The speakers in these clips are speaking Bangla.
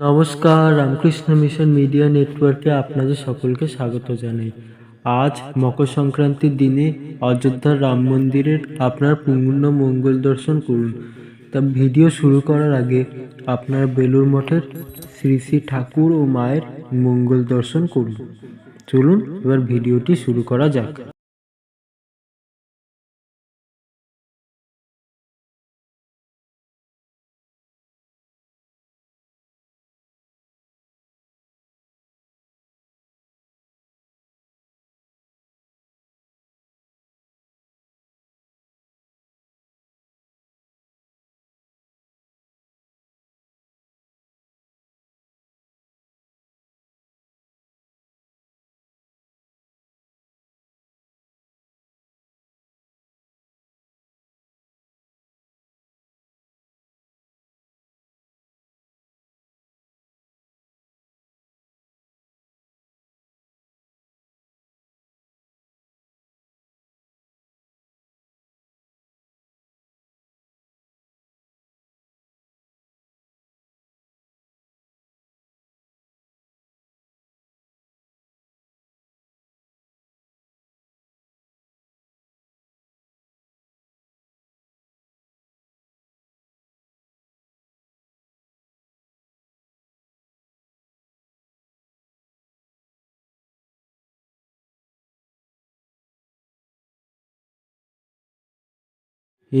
নমস্কার, রামকৃষ্ণ মিশন মিডিয়া নেটওয়ার্কে আপনাদের সকলকে স্বাগত জানাই। আজ মকর সংক্রান্তির দিনে অযোধ্যার রাম মন্দিরের আপনার পূর্ণ মঙ্গল দর্শন করুন। তা ভিডিও শুরু করার আগে আপনার বেলুর মঠের শ্রী শ্রী ঠাকুর ও মায়ের মঙ্গল দর্শন করুন। চলুন এবার ভিডিওটি শুরু করা যাক।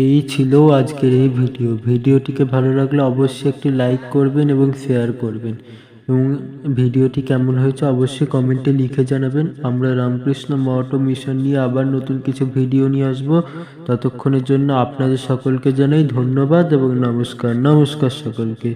এই ছিল আজকের এই ভিডিও। ভিডিওটিকে ভালো লাগলে অবশ্যই একটি লাইক করবেন এবং শেয়ার করবেন। এবং ভিডিওটি কেমন হয়েছে অবশ্যই কমেন্টে লিখে জানাবেন। আমরা রামকৃষ্ণ মঠ মিশন নিয়ে আবার নতুন কিছু ভিডিও নিয়ে আসব। ততক্ষণের জন্য আপনাদের সকলকে জানাই ধন্যবাদ এবং নমস্কার। নমস্কার সকলকে।